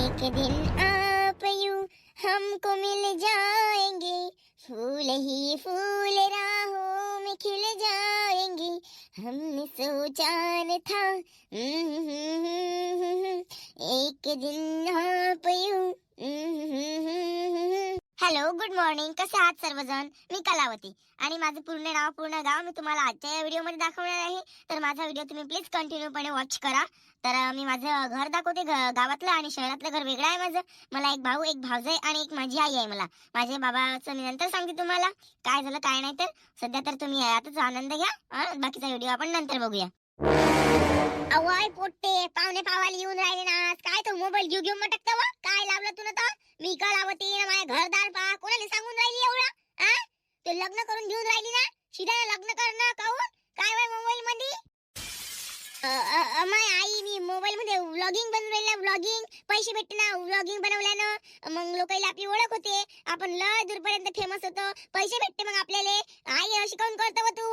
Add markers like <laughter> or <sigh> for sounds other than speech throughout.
एक दिन आप यूं हमको मिल जाएंगे फूल ही फूल राहों में खिल जाएंगे हमने सोचा न था एक दिन आप यूं हॅलो गुड मॉर्निंग कसे आहात सर्वजण? मी कलावती. आणि माझं पूर्ण नाव पूर्ण गाव मी तुम्हाला आजच्या या व्हिडिओमध्ये दाखवणार आहे. तर माझा व्हिडिओ तुम्ही प्लीज कंटिन्यूपणे वॉच करा. तर मी माझं घर दाखवते गावातलं आणि शहरातलं घर वेगळं आहे माझं. मला एक भाऊ एक भावजाई आणि एक माझी आई आहे मला. माझ्या बाबाचं मी नंतर सांगते तुम्हाला. काय झालं काय नाही तर. सध्या तर तुम्ही आताच आनंद घ्या. बाकीचा व्हिडिओ आपण नंतर बघूया. अवाय पोट्टे पाहुणे पावाला येऊन राहिले ना. काय तो मोबाईल घेऊ घेऊ मटकता वा काय लावलं तुला तर? मी कलावती ना माझ्या घरदार पा. कोणाला सांगून राहिली एवढा? आ? ते लग्न करून घेऊन राहिली ना? शिदा लग्न करणं काऊन काय वय मोबाईल मध्ये माय आई मी मोबाईल मध्ये व्लॉगिंग बनवलेलं राहिला व्लॉगिंग पैसे भेटते ना व्लॉगिंग बनवल्यानं. मग लोकांना आपली ओळख होते. आपण लय दूरपर्यंत फेमस होतो. पैसे भेटते मग आपल्याला. आई अशी काऊन करतो तू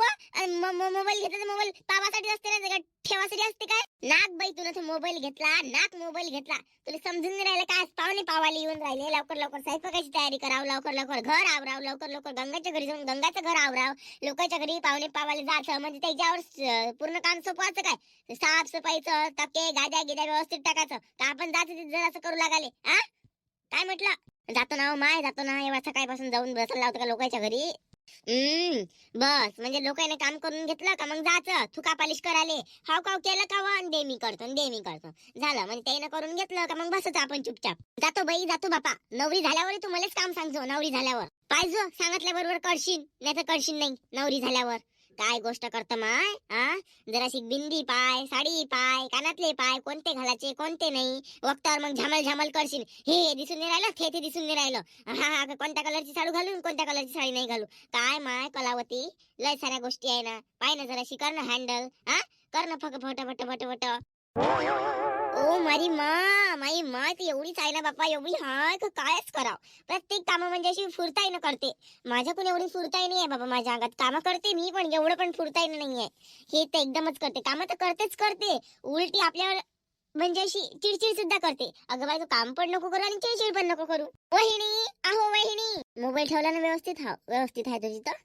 मोबाईल घेतला मोबाईल पावासाठी असते ना ठेवासरी असते काय? नाक बाई तुला तो मोबाईल घेतला नाक मोबाईल घेतला. तुला समजून नाही राहिलं काय पाहुणे पावाले येऊन राहिले. लवकर लवकर स्वयंपाकाची तयारी करावं. लवकर लवकर घर आवराव. लवकर लवकर गंगाच्या घरी जाऊन गंगाचं घर आवराव. लोकांच्या घरी पाहुणे पावाले जायचं म्हणजे त्याच्यावर पूर्ण काम सोपवायचं काय? साफसफाईचं तके गाद्या गिद्या व्यवस्थित टाकायचं. तर आपण जायचं जरासं करू लागाले हा? काय म्हटलं? जातो ना हो माय जातो ना. एवढा सकाळपासून जाऊन बसायला लावतो का लोकांच्या घरी? हम्म बस. म्हणजे लोकांनी काम करून घेतलं का मग जायचं? थुका पालिश कराले हाव काव केलं का वन दे मी करतो न दे मी करतो. झालं. म्हणजे त्यानं करून घेतलं का मग बसच आपण चुपचाप. जातो बाई जातो बापा. नवरी झाल्यावर तू मलाच काम सांगतो नवरी झाल्यावर. पाहिजे सांगितल्या बरोबर करशील नाही तर करशील नाही नवरी झाल्यावर. काय गोष्ट करत माय? आ? जराशी बिंदी पाय साडी पाय कानातले पाय कोणते घालायचे कोणते नाही? वक्तावर मग झमल झमल करशील. हे दिसून नाही राहिलं? ते ते दिसून नाही राहिलं. हा हा कोणत्या कलरची साडी घालून कोणत्या कलरची साडी नाही घालू? काय माय कलावती? लय साऱ्या गोष्टी आहे ना. पाय ना जराशी कर ना हँडल हा कर ना फक फट फट फट फट. ओ मारी मा माई मा ती एवढीच आहे ना बाप्पा एवढी हाय का कायच कराव? प्रत्येक काम म्हणजे अशी फुरताईनं करते. माझ्याकडून एवढी फुरताई नाही आहे बाबा माझ्या अंगात. कामं करते मी पण एवढं पण फुरताईनं नाही आहे हे तर एकदमच करते. कामं तर करतेच करते. उलटी आपल्यावर म्हणजे अशी चिडचिड सुद्धा करते. अगं बाई तू काम पण नको करू आणि चिडचिड पण नको करू. वहिनी अहो वहिनी. मोबाईल ठेवला ना व्यवस्थित? हा व्यवस्थित आहे तुझी तर.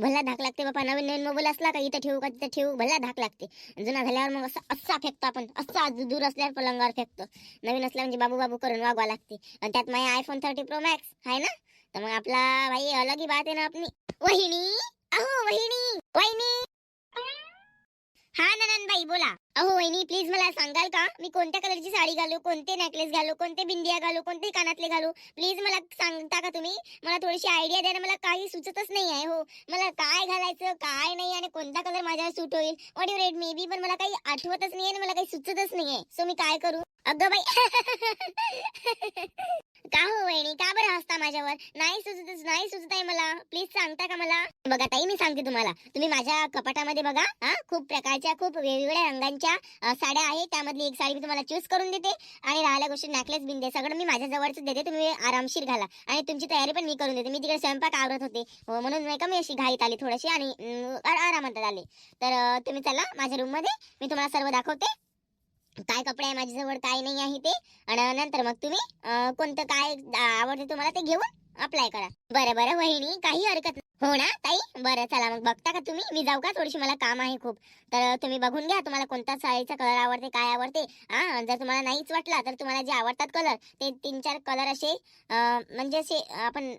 भला धाक लागते बाबा नवीन नवीन मोबाईल असला का इथं ठेवू का तिथं ठेवू? भला धाक लागते. जुना झाल्यावर मग असं असा फेकतो आपण. असा दूर असल्यावर पलंगावर फेकतो. नवीन असल्या म्हणजे बाबू बाबू करून वागवा लागते. आणि त्यात माझ्या आयफोन थर्टी प्रो मॅक्स आहे ना? तर मग आपला भाई अलग ही बात आहे ना आपली. वहिनी? अहो वहिनी? वहिनी? ननंदबाई बोला. अहो वहिनी प्लीज मला सांगाल का? मी कोणत्या कलरची साडी घालू कोणते नेकलेस घालू कोणते बिंदिया घालू कोणते कानातले घालू? प्लीज मला सांगता का तुम्ही? मला थोडीशी आयडिया द्या ना मला काही सुचतच नाही आहे हो. मला काय घालायचं काय नाही आणि कोणता कलर माझ्यावर सूट होईल? What you red may be पण मला काही आठवतच नाही आणि मला काही सुचतच नाही आहे. सो मी काय करू? अगं बाई. <laughs> का हो वहिनी? का बरं हसता माझ्यावर? नाही सुचतच नाही सुचत आहे मला. प्लीज सांगता का मला? बघा ताई मी सांगते तुम्हाला. तुम्ही माझ्या कपाटामध्ये बघा हा खूप प्रकारच्या खूप वेगवेगळ्या रंगांच्या साड्या आहेत. त्यामधली एक साडी मी तुम्हाला चूज करून देते आणि राहिल्या गोष्टी नेकलेस बिंदे सगळं मी माझ्या जवळच देते. तुम्ही आरामशीर घाला. आणि तुमची तयारी पण मी करून देते. मी तिकडे स्वयंपाक आवरत होते. हो, म्हणून नाही का मी अशी घाईत आली थोडीशी आणि आरामात आले. तर तुम्ही चला माझ्या रूममध्ये मी तुम्हाला सर्व दाखवते. काय कपडे आहे माझ्याजवळ काय नाही आहे ते. आणि नंतर मग तुम्ही अं, कोणतं काय आवडते तुम्हाला ते घेऊन अप्लाय करा. बरं बरं वहिनी काही हरकत नाही. हो ना ताई? बरं चला मग बघता का तुम्ही? मी जाऊ का? थोडीशी मला काम आहे खूप. तर तुम्ही बघून घ्या तुम्हाला कोणता साडीचा कलर आवडते काय आवडते. हा जर तुम्हाला नाहीच वाटला तर तुम्हाला जे आवडतात कलर ते तीन चार कलर असे अं, म्हणजे असे आपण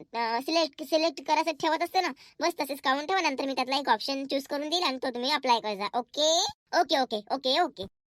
सिलेक्ट सिलेक्ट करायचं ठेवत असते ना बस तसेच काढून ठेवा. नंतर मी त्यातला एक ऑप्शन चूज करून देईल आणि तो तुम्ही अप्लाय करा okay okay okay okay okay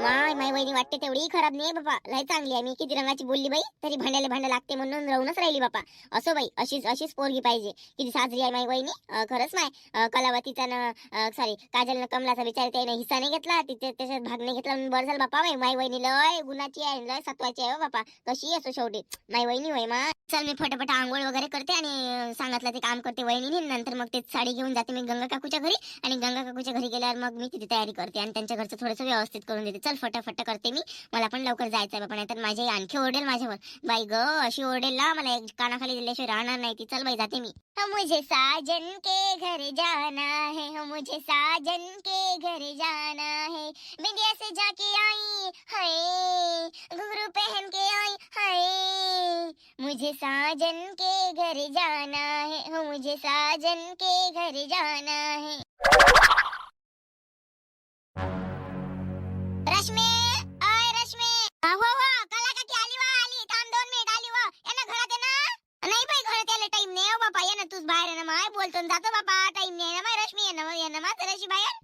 my my वहिनी वाटते तेवढी खराब नाही बाबा लय चांगली आहे. मी किती रंगाची बोलली बाई तरी भांड्याला भांडं लागते म्हणून राहूनच राहिली बापा. असो बाई अशीच अशीच पोरगी पाहिजे. किती साजरी आहे माय वहिनी. खरंच माय कलावतीचा न सॉरी काजल कमलाचा विचार त्याने हिस्सा नाही घेतला तिथे त्याच्यात भाग नाही घेतला म्हणून बरं झालं बापा माय माय वहिनी लय गुणाची आहे लय सत्वाची आहे हो बापा. कशी असो शेवटी. माय वहिनी होय मा चल मी फटाफट आंघोळ वगैरे करते आणि सांगितलं ते काम करते वहिनी नंतर मग ते साडी घेऊन जाते मी गंगा काकूच्या घरी. आणि गंगा काकूच्या घरी गेल्यावर मग मी तिथे तयारी करते आणि त्यांच्या घरचं थोडंसं व्यवस्थित करून देते. चल फटाफट करते मी. मला पण लवकर जायचं आहे बाबा नाहीतर माझी आणखी ओरडेल माझ्यावर. बाई ग अशी ओरडेल ना मला एक कानाखाली दिल्याशिवाय राहणार नाही ती. चल बाई जाते मी. हो, मुझे साजन के घर जाना है. हो, मुझे साजन के घर जाना है. बिंदिया से जाके आई हाय. घुंघरू पहन के मुझे साजन के घर जाना है हो, मुझे साजन के घर जाना है. हो हो कला काकी आली वा आली. थांब दोन मिनिट आली वा. यांना घरात आहे ना. नाही बाई घरात यायला टाइम नाही हो बापा. ये ना तूच बाहेर आहे ना. माय बोलतो आणि जातो बापा. टाइम नाही ना माय. रश्मी ये ना ये ना रशी बाहेर.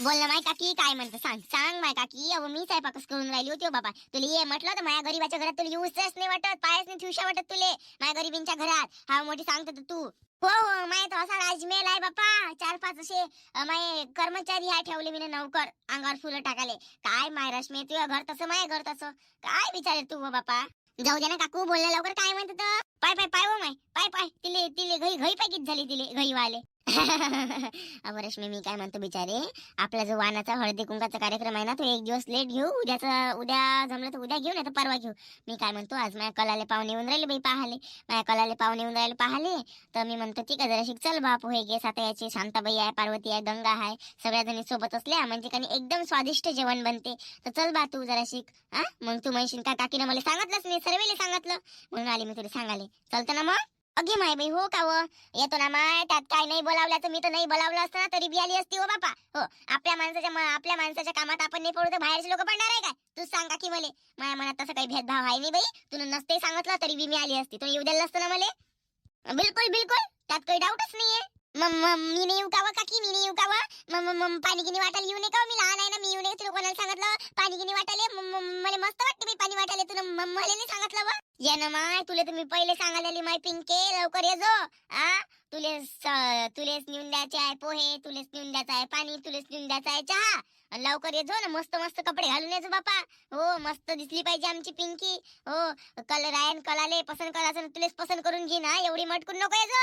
बोल ना माय काकी काय म्हणते? सांग सांग माय काकी. अहो मी स्वयंपाकच करून राहिली होती हो बाबा. तुला ये म्हटलं तर माझ्या गरीबाच्या घरात तुला येऊच नाही वाटत पायच नाही ठेवशा वाटत तुले माझ्या गरीबींच्या घरात. हा मोठी सांगतो तू. हो हो माय तो असा राजमेल आहे बापा चार पाच असे माय कर्मचारी आहे ठेवले मी नौकर अंगावर फुलं टाकाले. काय माय रश्मी तुझं घर तसं माय घर तसं. काय विचारे तू हो बापा जाऊ दे ना काकू बोलल्या लवकर काय म्हणत पाय पाय पाय हो माय. पाय पाय. तिले तिले घरी घरी पॅकेज झाली तिले घरी वाले <laughs> अहो रश्मी मी काय म्हणतो बिचारे? आपला जो वानाचा हळदी कुंकाचा कार्यक्रम आहे ना तो एक दिवस लेट घेऊ उद्याचा उद्या जमलं तर उद्या घेऊ नाही तर परवा घेऊ. मी काय म्हणतो आज माझ्या कलाले पाहुणे येऊन राहिले बाई पाहाले. माझ्या कलाले पाहुणे येऊन राहिले पाहाले. तर मी म्हणतो ठीक आहे जरा चल बाप हे घे साता याची शांताबाई आहे पार्वती आहे गंगा आहे सगळ्या जणी सोबत असल्या म्हणजे काही एकदम स्वादिष्ट जेवण बनते. तर चल बा तू जरा शिक हा मग तू म्हणशील का काकीनं मला सांगितलंच नाही सर्वेले सांगितलं. म्हणून आले मी तुला सांगाले चलतं ना मग? अगे माय बाई हो का व? येतो ना माय त्यात काय नाही बोलावल्याचं मी तर नाही बोलावलं असतं ना तरी बी आली असती हो बापा. हो आपल्या माणसाच्या आपल्या माणसाच्या कामात आपण नाही पडू तर बाहेरचे लोक पडणार आहे काय? तू सांगा की मले. माझ्या मनात तसं काही भेदभाव आहे नाही बाई. तुला नसते सांगितलं तरी बी मी आली असती. तू येऊ द्यायला असतं ना मले? बिलकुल बिलकुल. त्यात काही डाऊटच नाहीये. मी नाही येऊ का काकी? मी नाही येऊ का मग पाणी गिनी वाटायला येऊ नये का मी लहान आहे तुला सांगितलं पाणी गिनी वाटायले. मला मस्त वाटते मी पाणी वाटायला तुला. मला नाही सांगितलं बा. ये ना माय तुला तुम्ही पहिले सांगायला माय पिंके. लवकर ये जो. आ? तुले स- तुलेच नेऊन द्यायचे आहे पोहे तुलेच नेऊन द्यायचं आहे पाणी तुलेच नेऊन द्यायचं आहे चहा. लवकर ये जो ना मस्त मस्त कपडे घालून येजो बापा. हो मस्त दिसली पाहिजे आमची पिंकी. हो कलर आहे कलाले पसंत करायचं न तुलेच पसंत करून घे ना. एवढी मटकून नको येजो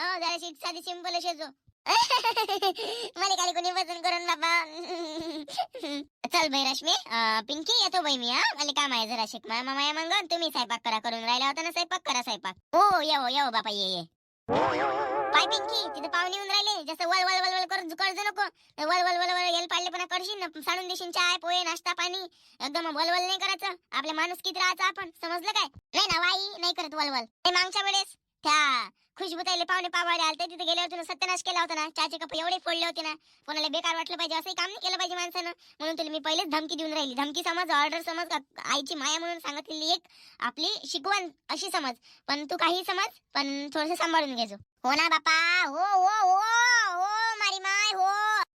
हो जराशी साधी सिंपल असे जो. <laughs> मला खाली कोणी वजन करून बाबा. <laughs> चल बाई रश्मी पिंकी येतो बाई मी हा. मला काम आहे जरा शिक मामा माया मग. तुम्ही स्वयंपाक करा करून राहिला होता ना स्वयंपाक करा स्वयंपाक. हो येऊ येऊ बापा ये ये. पाय पिंकी तिथे पाहुणे येऊन राहिले. जसं वळ वळ वळ वळ करून कर्ज नको. वळ वळ वळ वळ येल पाडले पण करशील ना. साडून देशील चाय पोहे नाश्ता पाणी. एकदम वल वल नाही करायचं. आपल्या माणूस किती राहायचं आपण. समजलं काय? नाही ना वाई नाही करत वल ते मागच्या वेळेस. त्या खुशबुताईले पाहुणे पावाडे आलते. तिथे गेल्यावर तुला सत्यानाश केला होता ना. चहाचे कप एवढे फोडले होते ना. कोणाला बेकार वाटलं पाहिजे असंही काम नाही केलं पाहिजे माणसानं. म्हणून तुला मी पहिलेच धमकी देऊन राहिली. धमकी समज ऑर्डर समज आईची माया म्हणून सांगितलेली एक आपली शिकवण अशी समज. पण तू काही समज पण थोडस सांभाळून घ्यायचो हो ना बापा. हो हो हो.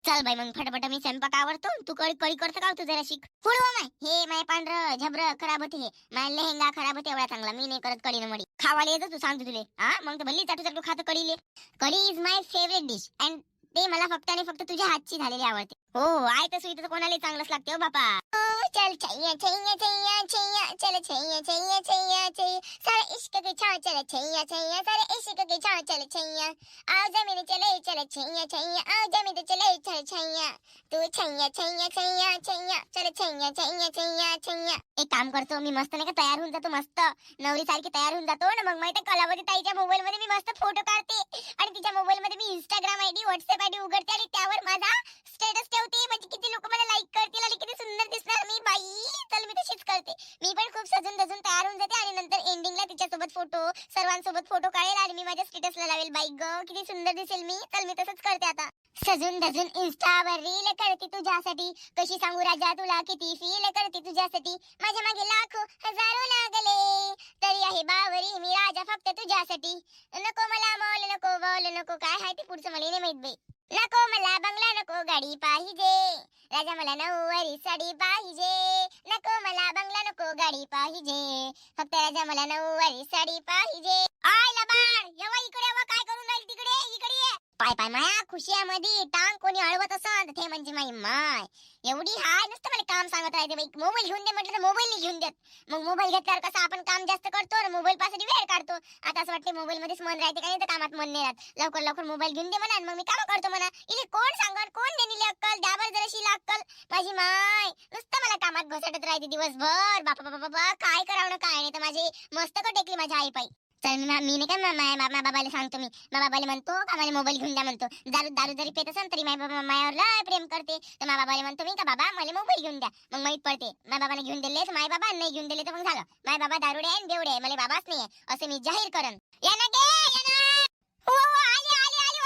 चल बाई मग फटाफट मी स्वयंपाक आवडतो तू कळी कळी करतो का हो तू जरा शिक. पुढे हो माय. हे माय पांढर झबर खराब होते हे. माय लेहंगा खराब होते एवढा चांगला. मी नाही करत कढी मडी खावाला येतं तू सांगतो तुले. हा? मग तर भल्ली चाटू चाटू खात कळीले kadhi is my favourite dish and ते मला फक्त आणि फक्त तुझ्या हातची झालेली आवडते हो आहे तर सुई कोणाला चांगलंच लागते हो बापा चल छैया छैया छैया छैया चल छैया छैया छैया छैया सारे इश्क के छाव चल छैया छैया सारे इश्क के छाव चल छैया आओ जमीन चले चल छैया छैया आओ जमीन चले चल छैया तू छैया छैया छैया छैया चल छैया छैया छैया छैया एक काम करतो मी मस्त नाही का तयार होऊन जातो मस्त नवरी सारखी तयार होऊन जातो ना मग माहिती कलावती ताईच्या मोबाईल मध्ये मी मस्त फोटो काढते आणि तिच्या मोबाईल मध्ये इंस्टाग्राम आयडी व्हॉट्सअप आयडी उघडते आणि त्यावर माझा स्टेटस ठेवते. म्हणजे किती लोक मला लाईक करतील आणि किती सुंदर दिसणार मी बाई. चल मी तशीच करते. मी पण खूप सजून धजून तयार होऊन जाते आणि नंतर एंडिंगला तिच्यासोबत फोटो सर्वांसोबत फोटो काढेल आणि मी माझ्या स्टेटसला लावेल. बाई ग किती सुंदर दिसेल मी. चल मी तसंच करते आता. सजून धजून इंस्टावर रील करते तुझ्यासाठी. कशी सांगू राजा तुला किती फील करते तुझ्यासाठी. माझ्या मागे लाखो हजारो लागले. तरी आहे बावरी मी राजा फक्त तुझ्यासाठी. नको मला मॉल नको नको काय हाय ते पुढचं मला नाही माहीत बाई. नको मला बंगला नको गाडी पाहिजे. राजा मला नऊवारी साडी पाहिजे. नको मला बंगला नको गाडी पाहिजे. फक्त राजा मला नऊवारी साडी पाहिजे. आय लबाड! येवा इकडे येवा काय करून राहील तिकडे इकडे ये पाय पाय माया खुशियामध्ये टांग कोणी अडवत असत ते म्हणजे माई माय. एवढी हाय नुसतं मला काम सांगत राहते बाई. मोबाईल घेऊन दे म्हटलं तर मोबाईल घेऊन देत. मग मोबाईल घेतल्यावर कसं आपण काम जास्त करतो मोबाईल पासून वेळ काढतो. आता असं वाटते मोबाईल मध्येच मन राहते का नाही तर कामात मन नाही राहत. लवकर लवकर मोबाईल घेऊन दे म्हणा मग मी काम करतो म्हणा. इले कोण सांगत कोण देणी अक्कल? द्या बरं जराशी अक्कल. माझी माय. नुसतं मला कामात घसटत राहते दिवसभर. बापा बापा बापा काय करावं काय नाही. तर माझी मस्तक टेकली माझ्या आई पायी चल मी मी नाही का मा- मा- बाबाला सांगतो मी. मा बाबाला म्हणतो का मला मोबाईल घेऊन द्या म्हणतो. दारू दारू जरी पेत असेल तरी माय बाबा मायावर लय प्रेम करते. तर मा बाबाला म्हणतो मी का बाबा मला मोबाईल घेऊन द्या. मग माहीत पडते. मा बाबाने घेऊन दिले माय बाबा नाही घेऊन दिले तर मग झालं. माय बाबा दारुडे आहे बेवडे आहे मला बाबाच नाही आहे असं मी जाहीर करन या ना गे या ना. हो, हो आली आली आली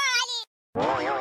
हो, आली.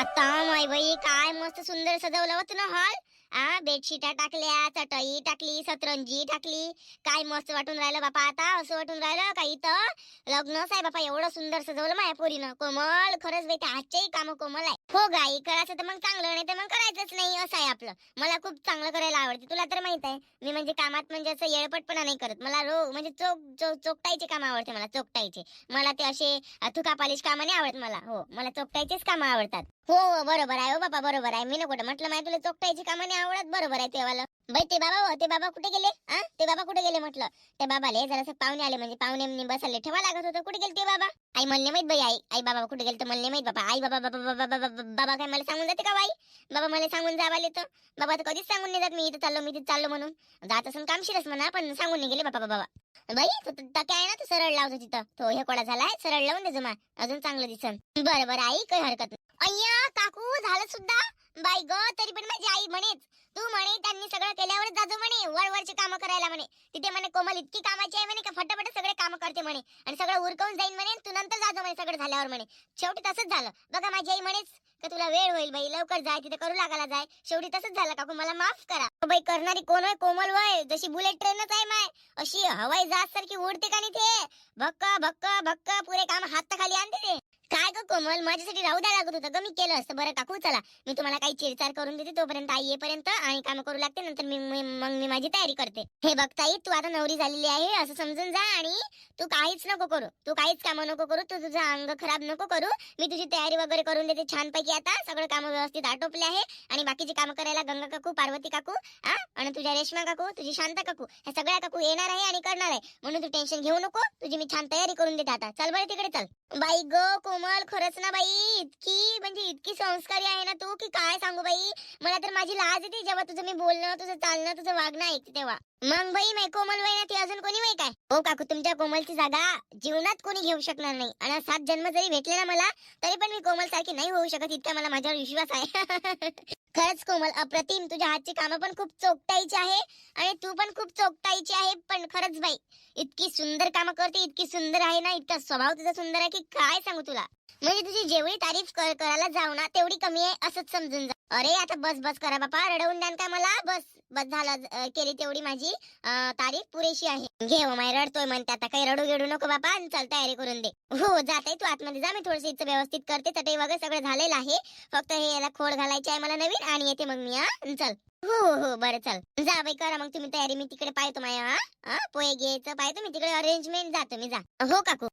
आता माय बाई काय मस्त सुंदर सजवलं होतं ना हॉल. आ बेडशीटा टाकल्या चटई टाकली सतरंजी टाकली. काय मस्त वाटून राहिलं बापा आता असं वाटून राहिलं का इथं? लग्नच आहे बापा एवढं सुंदर सजवलं माझ्या पोरीनं. कोमल खरंच बाई आजच्याही काम कोमल आहे. हो गाई करायचं तर मग चांगलं नाही तर मग करायचंच नाही असं आहे आपलं. मला खूप चांगलं करायला आवडते. तुला तर माहीत आहे मी म्हणजे कामात म्हणजे असं येळपटपणा नाही करत. मला रो म्हणजे चोक चो- चोकटाईचे काम आवडते मला चोकटाईचे. मला ते असे थुका पालिश कामं नाही आवडत मला. हो मला चोकटाईचेच कामं आवडतात. हो हो बरोबर आहे हो बापा बरोबर आहे. मी नको म्हटलं माहिती तुला चोकटाईची कामं नाही आवडत बरोबर आहे तेवाला. बाई ते बाबा हो, ते बाबा कुठे गेले? हा ते बाबा कुठे गेले म्हटलं? ते बाबाले जरासं पाहुणे आले म्हणजे पाहुणे बसले ठेवा लागत होतं. कुठे गेले ते बाबा? आई म्हणले माहीत बाई आई आई बाबा कुठे गेले तर म्हणले माहीत बाबा आई बाबा बाबा बाबा बाबा बाबा काय मला सांगून जाते का हो बाई बाबा मला सांगून जावाले तर. बाबा तर कधीच सांगून नाही जात मी इथं चाललो मी तिथं चाललो म्हणून. जात असून कामशीरच म्हणा पण सांगून नाही गेले बाबा बाबा बाई तू तू- टाके आहे ना तो सरळ लावतो तिथं. तो हे कोडा झालाय सरळ लावून दे जमा. अजून चांगलं दिसन. बरं बरं आई काही हरकत नाही. अय्या काकू झालं सुद्धा? बाई ग तरी पण माझी आई म्हणेच. तू म्हणे त्यांनी सगळं केल्यावर जाजो म्हणे वरवरचे काम करायला म्हणे. तिथे म्हणे कोमल इतकी कामाची आहे म्हणे का फटाफट सगळे काम करते म्हणे. आणि सगळं उरकवून जाईन म्हणे तू नंतर जाजो म्हणे सगळं झाल्यावर म्हणे. शेवटी तसंच झालं. बघा माझी आई म्हणेच का तुला वेळ होईल बाई लवकर जाय तिथे करू लागायला जाय. शेवटी तसंच झालं काकू मला माफ करा. बाई करणारी कोण होय? कोमल वय जशी बुलेट ट्रेनच आहे माय. अशी हवाई जहाज सारखी उडते का नाही ते? भक्क भक्क भक्क पुरे काम हात खाली आणते ते. काय ग कोमल? माझ्यासाठी राहू द्या लागत होतं ग मी केलं असतं. बरं काकू चला. मी तुम्हाला काही चिरचार करून देते तोपर्यंत आई येईपर्यंत आणि काम करू लागते नंतर मी मग मी माझी तयारी करते. हे बघ ताई तू आता नवरी झालेली आहे असं समजून जा आणि तू काहीच नको करू. तू काहीच काम नको करू तू तुझं अंग खराब नको करू. मी तुझी तयारी वगैरे करून देते छानपैकी आता. सगळं काम व्यवस्थित आटोपले आहे आणि बाकीची कामं करायला गंगा काकू पार्वती काकू हा आणि तुझ्या रेश्मा काकू तुझी शांता काकू ह्या सगळ्या काकू येणार आहे आणि करणार आहे. म्हणून तू टेन्शन घेऊ नको. तुझी मी छान तयारी करून देते आता. चल बरं तिकडे चल. बाई ग कोमल. खरंच ना बाई? इतकी म्हणजे इतकी संस्कारी आहे ना तू की काय सांगू बाई? मला तर माझी लाज येते जेव्हा तुझं मी बोलणं तुझं चालणं तुझं वागणं ऐकते तेव्हा. मग बाई मै कोमल वय ना ती अजून कोणी वय काय? हो काकू तुमच्या कोमलची जागा जीवनात कोणी घेऊ शकणार नाही. आणि सात जन्म जरी भेटले ना मला तरी पण मी कोमल सारखी नाही होऊ शकत इतका मला माझ्यावर विश्वास आहे. <laughs> खरंच कोमल अप्रतिम तुझ्या हातची कामं पण खूप चोकटाईची आहे आणि तू पण खूप चोकटाईची आहे पण खरंच बाई इतकी सुंदर कामं करते इतकी सुंदर आहे ना इतका स्वभाव तुझा सुंदर आहे की काय सांगू तुला? म्हणजे तुझी जेवढी तारीफ कर- करायला जाऊ ना तेवढी कमी आहे असंच समजून जा. अरे आता बस बस करा बापा. रडवून द्यान का मला. बस बस झालं केली तेवढी माझी तारीख. तारीफ पुरेशी आहे. घे हो माय रडतोय म्हणते आता. काही रडू गेडू नको बापा. आणि चल तयारी करून दे. हो जाते तू आतमध्ये. जा मी थोडस इथं व्यवस्थित करते. चटई वगैरे सगळं झालेलं आहे. फक्त हे याला खोड घालायची आहे मला नवीन आणि येते मग मी हा. चल. हो हो बरं चल. जा बाई करा मग तुम्ही तयारी. मी तिकडे पाहतो माया हा? पोहे घ्यायचं पाहतो मी तिकडे. अरेंजमेंट जातो मी जा. हो काकू.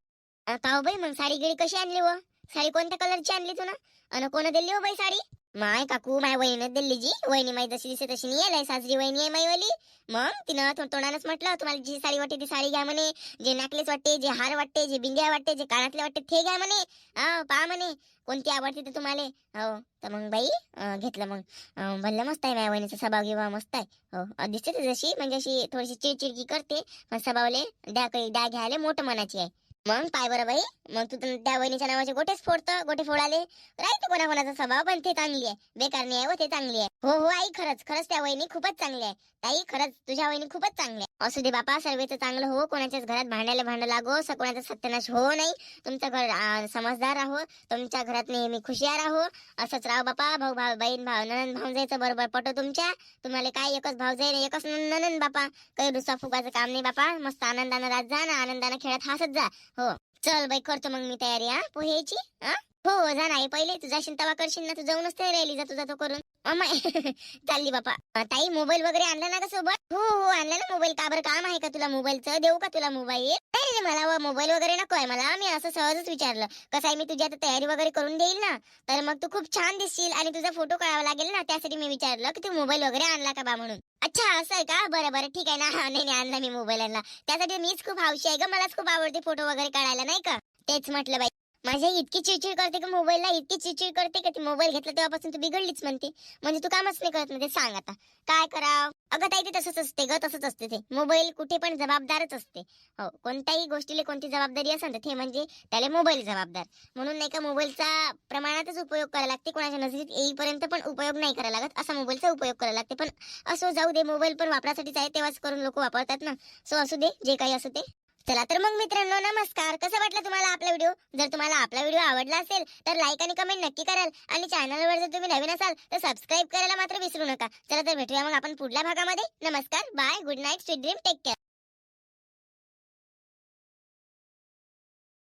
अं, बाई मग साडी गिडी कशी आणली व साडी कोणत्या कलरची आणली तू ना? अन कोण दिली हो बाई साडी? माय काकू माय वहिनीनं दिली जी वहिनी माई जशी दिसे तशी नाही येलाय सासरी वहिनी आहे माई वाली. मग तिनं थोड तोंडानच म्हटलं तुम्हाला जी साडी वाटते ती साडी घ्या म्हणे. जे नेकलेस वाटते जे हार वाटते जे बिंग्या वाटते जे कानातले वाटते ते घ्या म्हणे. हा पहा म्हणे. कोणती आवडते ते तुम्हाला? हो तर मग बाई अं, घेतलं मग. अं, भल्लं मस्त आहे माझ्या वहिनीचा स्वभाव घेवा मस्त आहे. हो दिसते जशी. म्हणजे अशी थोडीशी चिडचिडकी करते. पण स्वभावले द्या काही द्या घ्यायला. मोठं मनाची आहे. मग पाय बरं बाई. मग तू त्या वहिनीच्या नावाचे गोटेच फोडतं गोटे फोडाले. राहते कोणाकोणाचा स्वभाव पण ते चांगली आहे. बेकार नाही आहे व ते चांगली आहे. हो हो आई खरंच खरंच त्या वहिनी खूपच चांगली आहे. ताई खरंच तुझ्या वहिनी खूपच चांगली आहे असू दे बापा सर्वेचं चांगलं हो कोणाच्याच घरात भांडायला भांड लागो असं कोणाचा सत्यनाश हो नाही. तुमचं घर समजदार राहो तुमच्या घरात नेहमी खुशियार राहो. असंच राहो बापा भाऊ भाऊ बहीण भाऊ ननन भाऊजायचं बरोबर पटो तुमच्या. तुम्हाला काय एकच भाऊ जाईल एकच ननन बापा. काही रुसा फुगाचं काम नाही बापा. मस्त आनंदानं राहत जा ना आनंदानं खेळत हसत जा. हो. चल बाई करतो मग मी तयारी हा. पोह्याची हा? हो हो जा नाही पहिले तू जाशील तवा करशील ना तू जाऊनच तयारी राहिली जा तुझा तो करून. अमाय <laughs> चालली बापा. ताई मोबाईल वगैरे आणला ना का सोबत? हो, हो हो आणला ना मोबाईल का बरं काम आहे का तुला मोबाईलचं देऊ का तुला मोबाईल नाही मला मोबाईल वगैरे नको आहे मला. मी असं सहजच विचारलं. कसं आहे मी तुझी आता तयारी वगैरे करून देईल ना? तर मग तू खूप छान दिसशील आणि तुझा फोटो काढावा लागेल ना? त्यासाठी मी विचारलं की तू मोबाईल वगैरे आणला का बा म्हणून? अच्छा असं आहे का? बरं बरं ठीक आहे ना. हा, नाही नाही आणला मी मोबाईल आणला. त्यासाठी मीच खूप हौशी आहे ग. मलाच खूप आवडते फोटो वगैरे काढायला नाही का? तेच म्हटलं बाई. माझी इतकी चिडचिड करते का मोबाईलला इतकी चिडचिड करते का ती मोबाईल घेतला तेव्हापासून तू बिघडलीच म्हणते. म्हणजे तू कामच नाही करत म्हणजे सांग आता. काय कराव? अगं ताई ते तसंच असते ग तसंच असते ते. मोबाईल कुठे पण जबाबदारच असते. हो कोणत्याही गोष्टीला कोणती जबाबदारी असेल तर ते म्हणजे त्याला मोबाईल जबाबदार. म्हणून नाही का मोबाईलचा प्रमाणातच उपयोग करायला लागते. कोणाच्या नजरेत येईपर्यंत पण उपयोग नाही करायला लागत. असा मोबाईलचा उपयोग करायला लागते. पण असो जाऊ दे मोबाईल पण वापरासाठीच आहे. तेव्हाच करून लोक वापरतात ना. सो असू दे जे काही असू दे. चला तर मग मित्रांनो नमस्कार. कसं वाटलं तुम्हाला आपला व्हिडिओ? जर तुम्हाला आपला व्हिडिओ आवडला असेल तर लाईक आणि कमेंट नक्की कराल. आणि चॅनलवर जर तुम्ही नवीन असाल तर सबस्क्राईब करायला मात्र विसरू नका. चला तर भेटूया मग आपण पुढल्या भागामध्ये. नमस्कार. Bye good night sweet dream take care